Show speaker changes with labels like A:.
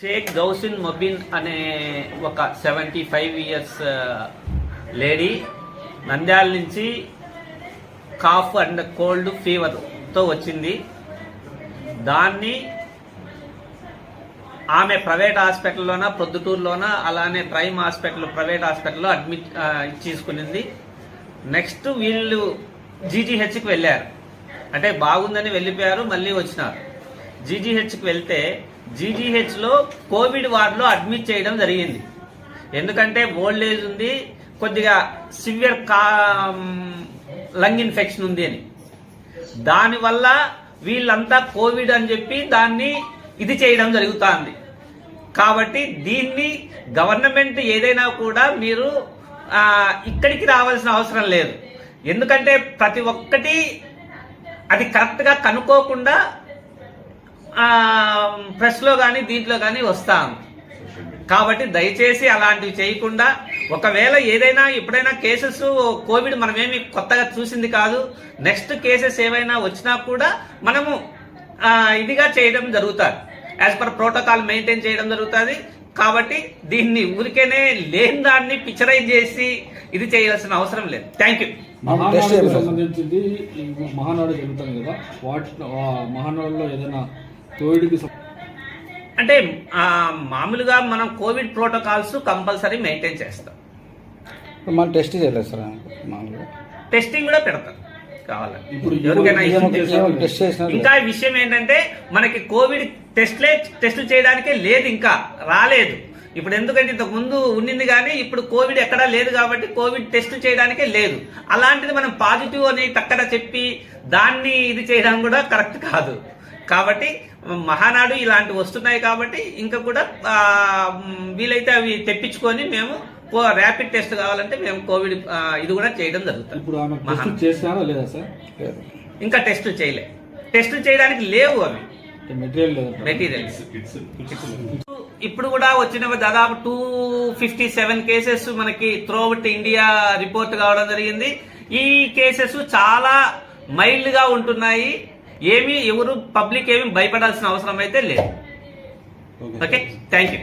A: షేక్ గౌసిన్ మొబిన్ అనే ఒక seventy five years lady Nandyal నుంచి కాఫ్ అండ్ కోల్డ్ ఫీవర్తో వచ్చింది. దాన్ని ఆమె ప్రైవేట్ హాస్పిటల్లోన ప్రొద్దుటూరులోన అలానే ప్రైమ్ హాస్పిటల్ ప్రైవేట్ హాస్పిటల్లో అడ్మిట్ uh, తీసుకునింది నెక్స్ట్ వీళ్ళు జీజీహెచ్కి వెళ్ళారు. అంటే బాగుందని వెళ్ళిపోయారు మళ్ళీ వచ్చినారు. జీజీహెచ్కి వెళ్తే జీజీహెచ్లో కోవిడ్ వార్డులో అడ్మిట్ చేయడం జరిగింది. ఎందుకంటే ఓల్డ్ ఏజ్ ఉంది కొద్దిగా సివియర్ కా లంగ్ ఇన్ఫెక్షన్ ఉంది అని. దానివల్ల వీళ్ళంతా కోవిడ్ అని చెప్పి దాన్ని ఇది చేయడం జరుగుతుంది. కాబట్టి దీన్ని గవర్నమెంట్ ఏదైనా కూడా మీరు ఇక్కడికి రావాల్సిన అవసరం లేదు. ఎందుకంటే ప్రతి ఒక్కటి అది కరెక్ట్గా కనుక్కోకుండా ప్రెస్లో కానీ దీంట్లో కానీ వస్తాం. కాబట్టి దయచేసి అలాంటివి చేయకుండా ఒకవేళ ఏదైనా ఎప్పుడైనా కేసెస్ కోవిడ్ మనమేమి కొత్తగా చూసింది కాదు నెక్స్ట్ కేసెస్ ఏవైనా వచ్చినా కూడా మనము ఇదిగా చేయడం జరుగుతుంది. యాజ్ పర్ ప్రోటోకాల్ మెయింటైన్ చేయడం జరుగుతుంది. కాబట్టి దీన్ని ఊరికేనే లేని దాన్ని పిక్చరైజ్ చేసి ఇది చేయాల్సిన అవసరం లేదు. థ్యాంక్ యూ
B: మహానాడుకు సంబంధించింది మహానాడు జరుగుతుంది కదా. వాటి మహానాడులో ఏదైనా కోవిడ్కి
A: అంటే మామూలుగా మనం కోవిడ్ ప్రోటోకాల్స్ కంపల్సరీ మెయింటైన్ చేస్తాం.
C: మనం టెస్ట్ చేయలేదు సార్ మామూలుగా.
A: టెస్టింగ్ కూడా పెడతాం.
B: ఇప్పుడు
C: టెస్ట్ చేసినారు
A: ఇంకా విషయం ఏంటంటే మనకి కోవిడ్ టెస్ట్లే టెస్టులు చేయడానికే లేదు ఇంకా రాలేదు. ఇప్పుడు ఎందుకంటే ఇంతకు ముందు ఉండింది కానీ ఇప్పుడు కోవిడ్ ఎక్కడా లేదు కాబట్టి కోవిడ్ టెస్ట్ చేయడానికే లేదు. అలాంటిది మనం పాజిటివ్ అని టక్కన చెప్పి దాన్ని ఇది చేయడం కూడా కరెక్ట్ కాదు. కాబట్టి మహానాడు ఇలాంటివి వస్తున్నాయి కాబట్టి ఇంకా కూడా వీలైతే అవి తెప్పించుకొని మేము ర్యాపిడ్ టెస్ట్ కావాలంటే మేము కోవిడ్ ఇది కూడా చేయడం జరుగుతుంది.
B: ఇప్పుడు ఆమె
A: మహా-
B: టెస్ట్ చేశారా లేదా సార్?
C: లేదు.
A: ఇంకా టెస్టులు చేయలే. టెస్టులు చేయడానికి లేవు అవి.
B: మెటీరియల్ లేదా.
A: మెటీరియల్స్ ఇప్పుడు కూడా వచ్చిన దాదాపు టూ ఫిఫ్టీ సెవెన్ కేసెస్ మనకి త్రూఅవుట్ ఇండియా రిపోర్ట్ కావడం జరిగింది. ఈ కేసెస్ చాలా మైల్డ్గా ఉంటున్నాయి. ఏమీ ఎవరు పబ్లిక్ ఏమీ భయపడాల్సిన అవసరం అయితే లేదు. Okay thank you